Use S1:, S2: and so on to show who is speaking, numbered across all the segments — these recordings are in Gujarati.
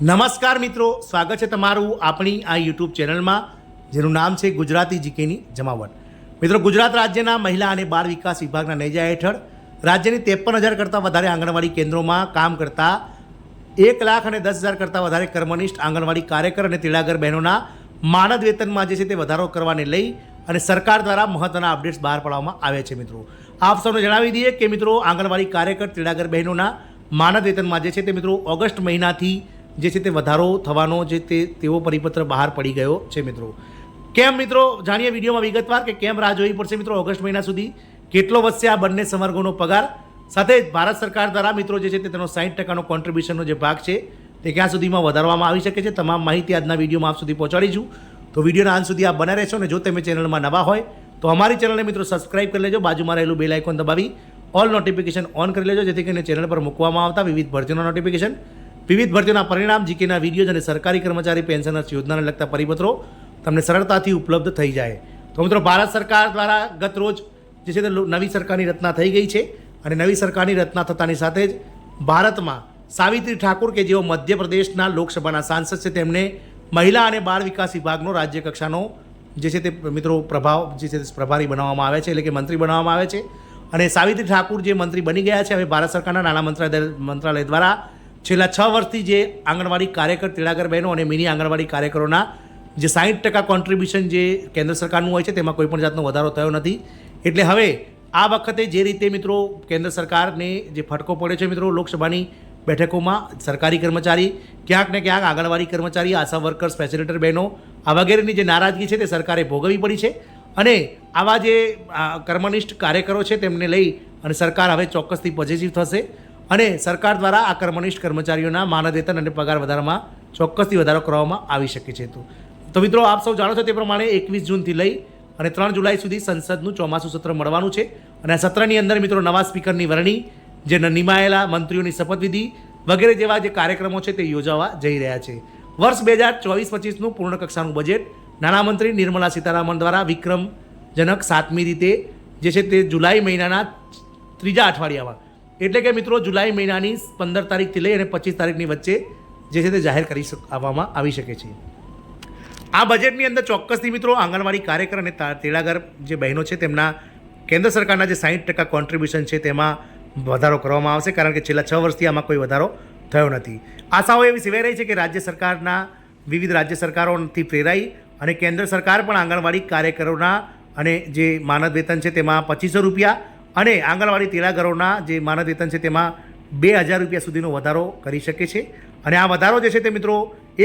S1: નમસ્કાર મિત્રો, સ્વાગત છે તમારું આપણી આ યુટ્યુબ ચેનલમાં, જેનું નામ છે ગુજરાતી જીકેની જમાવટ. મિત્રો, ગુજરાત રાજ્યના મહિલા અને બાળ વિકાસ વિભાગના નેજા હેઠળ રાજ્યની ત્રેપન હજાર કરતાં વધારે આંગણવાડી કેન્દ્રોમાં કામ કરતા એક લાખ અને દસ હજાર કરતાં વધારે કર્મનિષ્ઠ આંગણવાડી કાર્યકર અને તેડાગર બહેનોના માનદ વેતનમાં જે છે તે વધારો કરવાને લઈ અને સરકાર દ્વારા મહત્ત્વના અપડેટ્સ બહાર પાડવામાં આવે છે મિત્રો. આપ સૌને જણાવી દઈએ કે મિત્રો, આંગણવાડી કાર્યકર, તેડાગર બહેનોના માનદ વેતનમાં જે છે તે મિત્રો, ઓગસ્ટ મહિનાથી જે છે તે વધારો થવાનો જે તે તેવો પરિપત્ર બહાર પડી ગયો છે મિત્રો. કેમ મિત્રો? જાણીએ વિડીયોમાં વિગતવાર કે કેમ રાહ જોવી પડશે મિત્રો ઓગસ્ટ મહિના સુધી? કેટલો વધશે આ બંને સંવર્ગોનો પગાર? સાથે જ ભારત સરકાર દ્વારા મિત્રો જે છે તે તેનો સાઠ ટકાનો કોન્ટ્રીબ્યુશનનો જે ભાગ છે તે ક્યાં સુધીમાં વધારવામાં આવી શકે છે તમામ માહિતી આજના વિડીયોમાં આપ સુધી પહોંચાડીશું. તો વિડીયોના અંત સુધી આપ બના રહેશો અને જો તમે ચેનલમાં નવા હોય તો અમારી ચેનલને મિત્રો સબસ્ક્રાઇબ કરી લેજો. બાજુમાં રહેલું બેલ આઇકોન દબાવી ઓલ નોટિફિકેશન ઓન કરી લેજો. જેથી કરીને ચેનલ પર મૂકવામાં આવતા વિવિધ ભરતીનો નોટિફિકેશન વિવિધ ભરતીઓના પરિણામ, જીકેના વિડીયોઝ અને સરકારી કર્મચારી પેન્શનર્સ યોજનાને લગતા પરિપત્રો તમને સરળતાથી ઉપલબ્ધ થઈ જાય. તો મિત્રો, ભારત સરકાર દ્વારા ગત રોજ જે છે તે નવી સરકારની રચના થઈ ગઈ છે અને નવી સરકારની રચના થતાની સાથે જ ભારતમાં સાવિત્રી ઠાકુર કે જેઓ મધ્યપ્રદેશના લોકસભાના સાંસદ છે તેમને મહિલા અને બાળ વિકાસ વિભાગનો રાજ્ય કક્ષાનો જે છે તે મિત્રો પ્રભાવ, જે છે તે પ્રભારી બનાવવામાં આવે છે, એટલે કે મંત્રી બનાવવામાં આવે છે. અને સાવિત્રી ઠાકુર જે મંત્રી બની ગયા છે, હવે ભારત સરકારના નાણાં મંત્રાલય મંત્રાલય દ્વારા છેલ્લા છ વર્ષથી જે આંગણવાડી કાર્યકર તેડાગર બહેનો અને મિની આંગણવાડી કાર્યકરોના જે સાહીઠ ટકા કોન્ટ્રીબ્યુશન જે કેન્દ્ર સરકારનું હોય છે, તેમાં કોઈ પણ જાતનો વધારો થયો નથી. એટલે હવે આ વખતે જે રીતે મિત્રો કેન્દ્ર સરકારને જે ફટકો પડ્યો છે મિત્રો લોકસભાની બેઠકોમાં, સરકારી કર્મચારી, ક્યાંક ને ક્યાંક આંગણવાડી કર્મચારી, આશા વર્કર્સ ફેસિલિટર બહેનો, આ વગેરેની જે નારાજગી છે તે સરકારે ભોગવવી પડી છે. અને આવા જે કર્મનિષ્ઠ કાર્યકરો છે તેમને લઈ અને સરકાર હવે ચોક્કસથી પોઝિટિવ થશે. અને સરકાર દ્વારા આ કર્મનિષ્ઠ કર્મચારીઓના માનવેતન અને પગાર વધારામાં ચોક્કસથી વધારો કરવામાં આવી શકે છે તો તો મિત્રો, આપ સૌ જાણો છો તે પ્રમાણે એકવીસ જૂનથી લઈ અને ત્રણ જુલાઈ સુધી સંસદનું ચોમાસું સત્ર મળવાનું છે. અને આ સત્રની અંદર મિત્રો, નવા સ્પીકરની વરણી, જે નિમાયેલા મંત્રીઓની શપથવિધિ વગેરે જેવા જે કાર્યક્રમો છે તે યોજાવા જઈ રહ્યા છે. વર્ષ બે હજાર ચોવીસ પચીસનું પૂર્ણ કક્ષાનું બજેટ નાણામંત્રી નિર્મલા સીતારામન દ્વારા વિક્રમજનક સાતમી રીતે જે છે તે જુલાઈ મહિનાના ત્રીજા અઠવાડિયામાં એટલે કે મિત્રો, જુલાઈ મહિનાની પંદર તારીખથી લઈ અને પચીસ તારીખની વચ્ચે જે છે તે જાહેર કરી આવવામાં આવી શકે છે. આ બજેટની અંદર ચોક્કસથી મિત્રો, આંગણવાડી કાર્યકર અને તેડાગર જે બહેનો છે તેમના કેન્દ્ર સરકારના જે સાહીઠ ટકા કોન્ટ્રીબ્યુશન છે તેમાં વધારો કરવામાં આવશે, કારણ કે છેલ્લા છ વર્ષથી આમાં કોઈ વધારો થયો નથી. આશાઓ એવી સેવાઈ રહી છે કે રાજ્ય સરકારના, વિવિધ રાજ્ય સરકારોથી પ્રેરાઈ અને કેન્દ્ર સરકાર પણ આંગણવાડી કાર્યકરોના અને જે માનદ વેતન છે તેમાં પચીસો રૂપિયા અને આંગણવાડી તેલાઘરોના જે માનદ વેતન છે તેમાં બે હજાર રૂપિયા સુધીનો વધારો કરી શકે છે. અને આ વધારો જે છે તે મિત્રો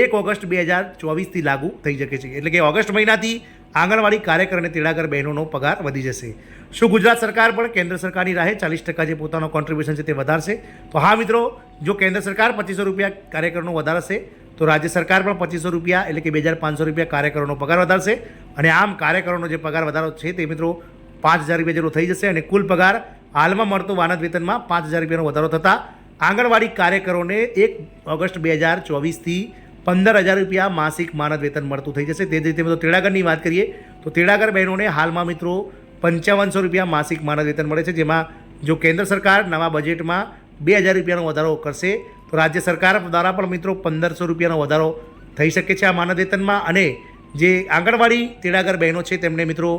S1: એક ઓગસ્ટ બે હજાર ચોવીસથી લાગુ થઈ શકે છે. એટલે કે ઓગસ્ટ મહિનાથી આંગણવાડી કાર્યકર અને તેડાગર બહેનોનો પગાર વધી જશે. શું ગુજરાત સરકાર પણ કેન્દ્ર સરકારની રાહે ચાલીસ ટકા જે પોતાનો કોન્ટ્રીબ્યુશન છે તે વધારશે? તો હા મિત્રો, જો કેન્દ્ર સરકાર પચીસો રૂપિયા કાર્યકરનો વધારશે, તો રાજ્ય સરકાર પણ પચીસો રૂપિયા એટલે કે બે હજાર પાંચસો રૂપિયા કાર્યકરોનો પગાર વધારશે. અને આમ કાર્યકરોનો જે પગાર વધારો છે તે મિત્રો પાંચ હજાર રૂપિયા જેટલો થઈ જશે અને કુલ પગાર હાલમાં મળતો વાનદ વેતનમાં પાંચ હજાર રૂપિયાનો વધારો થતાં આંગણવાડી કાર્યકરોને એક ઓગસ્ટ બે હજાર ચોવીસથી પંદર હજાર રૂપિયા માસિક માનદ વેતન મળતું થઈ જશે. તે જ રીતે મિત્રો તેડાગરની વાત કરીએ તો તેડાગર બહેનોને હાલમાં મિત્રો પંચાવનસો રૂપિયા માસિક માનદ વેતન મળે છે. જેમાં જો કેન્દ્ર સરકાર નવા બજેટમાં બે હજાર રૂપિયાનો વધારો કરશે, તો રાજ્ય સરકાર દ્વારા પણ મિત્રો પંદરસો રૂપિયાનો વધારો થઈ શકે છે આ માનદ વેતનમાં. અને જે આંગણવાડી તેડાગર બહેનો છે, તેમને મિત્રો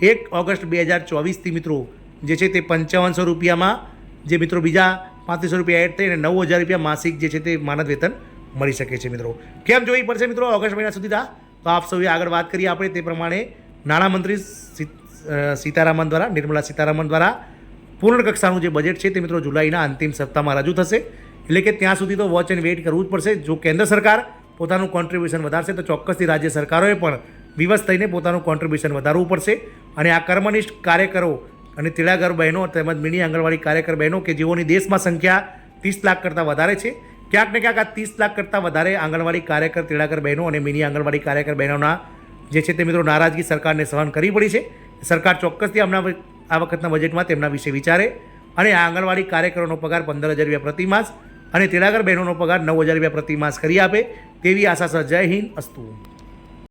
S1: એક ઓગસ્ટ બે હજાર ચોવીસથી મિત્રો, જે છે તે પંચાવનસો રૂપિયામાં, જે મિત્રો બીજા પાંત્રીસો રૂપિયા એડ થઈને નવ હજાર રૂપિયા માસિક જે છે તે માનદ વેતન મળી શકે છે મિત્રો. કેમ જોવી પડશે મિત્રો ઓગસ્ટ મહિના સુધી તા? આપ સૌએ આગળ વાત કરીએ આપણે તે પ્રમાણે નાણામંત્રી સીતારામન દ્વારા, નિર્મલા સીતારામન દ્વારા પૂર્ણ કક્ષાનું જે બજેટ છે તે મિત્રો જુલાઈના અંતિમ સપ્તાહમાં રજૂ થશે. એટલે કે ત્યાં સુધી તો વોચ એન્ડ વેઇટ કરવું જ પડશે. જો કેન્દ્ર સરકાર પોતાનું કોન્ટ્રીબ્યુશન વધારશે તો ચોક્કસથી રાજ્ય સરકારોએ પણ વિવશ થઈને પોતાનું કોન્ટ્રીબ્યુશન વધારવું પડશે. અને આ કર્મનિષ્ઠ કાર્યકરો અને તિલાગર બહેનો તેમજ મિની આંગણવાડી કાર્યકર બહેનો કે જેઓની દેશમાં સંખ્યા ત્રીસ લાખ કરતાં વધારે છે, ક્યાંક ને ક્યાંક આ ત્રીસ લાખ કરતાં વધારે આંગણવાડી કાર્યકર, તિલાગર બહેનો અને મિની આંગણવાડી કાર્યકર બહેનોના જે છે તે મિત્રો નારાજગી સરકારને સહન કરવી પડી છે. સરકાર ચોક્કસથી હમણાં આ વખતના બજેટમાં તેમના વિશે વિચારે અને આ આંગણવાડી કાર્યકરોનો પગાર પંદર હજાર રૂપિયા પ્રતિ માસ અને તેડાગર બહેનોનો પગાર નવ હજાર રૂપિયા પ્રતિ માસ કરી આપે તેવી આશા સર જય હિન્દ, અસ્તુ.